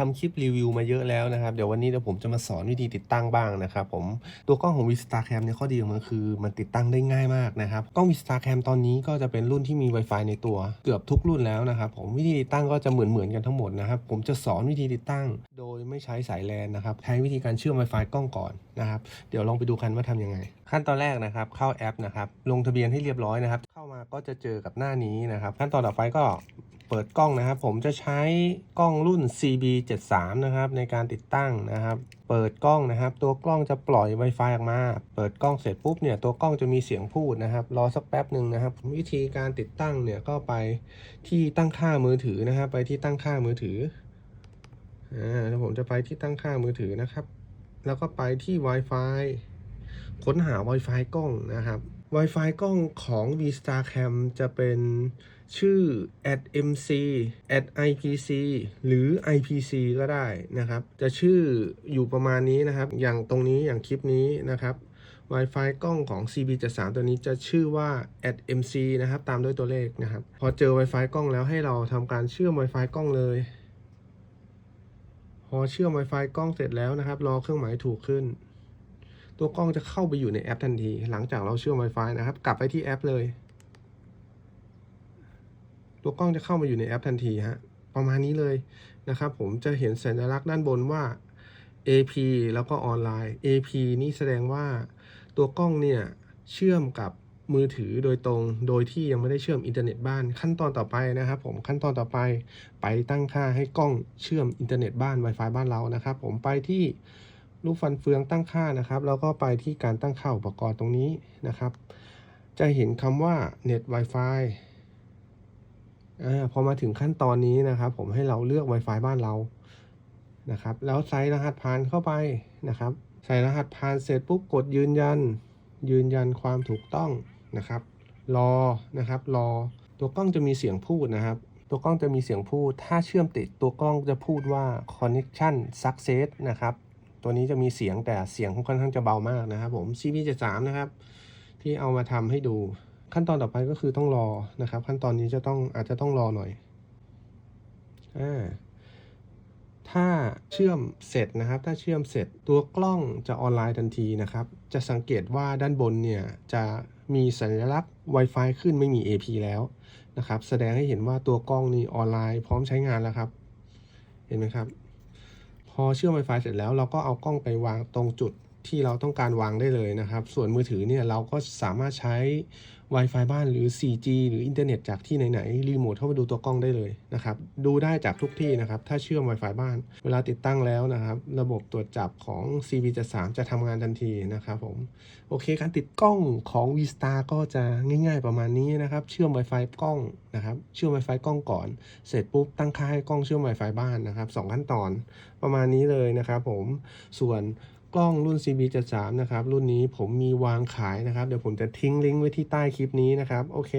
ทำคลิปรีวิวมาเยอะแล้วนะครับ เดี๋ยววันนี้เดี๋ยวผมจะมาสอนวิธีติดตั้งบ้างนะครับผมตัวกล้องของ Vistacam เนี่ยข้อดีของมันคือ มันติดตั้งได้ง่ายมากนะครับกล้อง Vistacam ตอนนี้ก็จะเป็นรุ่นที่มี Wi-Fi ในตัวเกือบทุกรุ่นแล้วนะครับผมวิธีติดตั้งก็จะเหมือนเหมือนๆกันทั้งหมดนะครับผมจะสอนวิธีติดตั้ง โดยไม่ใช้สายแลนนะครับใช้วิธีการเชื่อม Wi-Fi กล้องก่อนนะครับเดี๋ยวลองไปดูกันว่าทำยังไง ขั้นตอนแรกนะครับเข้าแอปนะครับลงทะเบียนให้เรียบร้อยนะครับเข้ามาก็จะเจอกับหน้านี้นะครับขั้นตอนต่อไปก็ เปิดกล้องนะครับ ผมจะใช้กล้องรุ่น CB73 นะครับ ในการติดตั้งนะครับ เปิดกล้องนะครับ ตัวกล้องจะปล่อย Wi-Fi ออกมา เปิดกล้องเสร็จปุ๊บเนี่ยตัวกล้องจะมีเสียงพูดนะครับ รอสักแป๊บหนึ่งนะครับ วิธีการติดตั้งเนี่ยก็ไปที่ตั้งค่ามือถือนะครับ ไปที่ตั้งค่ามือถืออ่าแล้วผมจะไปที่ตั้งค่ามือถือนะครับ แล้วก็ไปที่ Wi-Fi ค้นหา Wi-Fi กล้องนะครับ Wi-Fi กล้องของ Vistacam จะเป็นชื่อ @mc @ipc หรือ ipc ก็ได้นะครับ จะชื่ออยู่ประมาณนี้นะครับ อย่างตรงนี้อย่างคลิปนี้นะครับ Wi-Fi กล้องของ CB73 ตัวนี้จะชื่อว่า @mc นะครับ ตามด้วยตัวเลขนะครับ พอเจอ Wi-Fi กล้องแล้วให้เราทำการเชื่อม Wi-Fi กล้องเลย พอเชื่อม Wi-Fi กล้องเสร็จแล้วนะครับ รอเครื่องหมายถูกขึ้น ตัวกล้องจะเข้าไปอยู่ในแอปทันที หลังจากเราเชื่อม Wi-Fi นะครับ กลับไปที่แอปเลย ตัวกล้องจะเข้ามาอยู่ในแอปทันทีฮะประมาณนี้เลยนะครับผมจะเห็นสัญลักษณ์ด้านบนว่า AP แล้วก็ออนไลน์ AP นี่แสดงว่าตัวกล้องเนี่ยเชื่อมกับมือถือโดยตรง โดยที่ยังไม่ได้เชื่อมอินเทอร์เน็ตบ้าน ขั้นตอนต่อไปนะครับผมขั้นตอนต่อไปไปตั้งค่าให้กล้องเชื่อมอินเทอร์เน็ตบ้าน Wi-Fi บ้านเรานะครับผมไปที่ ลูกฟันเฟืองตั้งค่านะครับ แล้วก็ไปที่การตั้งค่าอุปกรณ์ตรงนี้นะครับ จะเห็นคำว่า Net Wi-Fi อพอมาถึงขั้นตอนนี้นะครับ ผมให้เราเลือก Wi-Fi บ้านเรานะครับ แล้วใส่รหัสผ่านเข้าไปนะครับ ใส่รหัสผ่านเสร็จปุ๊บกดยืนยัน ยืนยันความถูกต้องนะครับ รอนะครับ รอ ตัวกล้องจะมีเสียงพูดนะครับ ตัวกล้องจะมีเสียงพูด ถ้าเชื่อมติดตัวกล้องจะพูดว่า connection success นะครับ ตัวนี้จะมีเสียงแต่เสียงค่อนข้างจะเบามากนะครับผม CB73 นะครับ ที่เอามาทำให้ดูขั้นตอนต่อไปก็คือต้องรอนะครับ ขั้นตอนนี้จะต้องอาจจะต้องรอหน่อยอ่าถ้าเชื่อมเสร็จนะครับ ถ้าเชื่อมเสร็จตัวกล้องจะออนไลน์ทันทีนะครับ จะสังเกตว่าด้านบนเนี่ยจะมีสัญลักษณ์ Wi-Fi ขึ้นไม่มี AP แล้วนะครับ แสดงให้เห็นว่าตัวกล้องนี่ออนไลน์พร้อมใช้งานแล้วครับ เห็นไหมครับ อเชื่อม Wi-Fi เสร็จแล้วเราก็เอากล้องไปวางตรงจุด ที่เราต้องการวางได้เลยนะครับ ส่วนมือถือเนี่ยเราก็สามารถใช้ Wi-Fi บ้านหรือ 4G หรืออินเทอร์เน็ตจากที่ไหนๆรีโมทเข้ามาดูตัวกล้องได้เลยนะครับ ดูได้จากทุกที่นะครับ ถ้าเชื่อม Wi-Fi บ้าน เวลาติดตั้งแล้วนะครับ ระบบตรวจจับของ CB73 จะทำงานทันทีนะครับผม โอเค การติดกล้องของ Vista ก็จะง่าย ๆ ประมาณนี้นะครับ เชื่อม Wi-Fi กล้องนะครับ เชื่อม Wi-Fi กล้องก่อน เสร็จปุ๊บตั้งค่าให้กล้องเชื่อม Wi-Fi บ้านนะครับสองขั้นตอนประมาณนี้เลยนะครับผม ส่วน กล้องรุ่น CB73 นะครับ รุ่นนี้ผมมีวางขายนะครับ เดี๋ยวผมจะทิ้งลิงก์ไว้ที่ใต้คลิปนี้นะครับ โอเค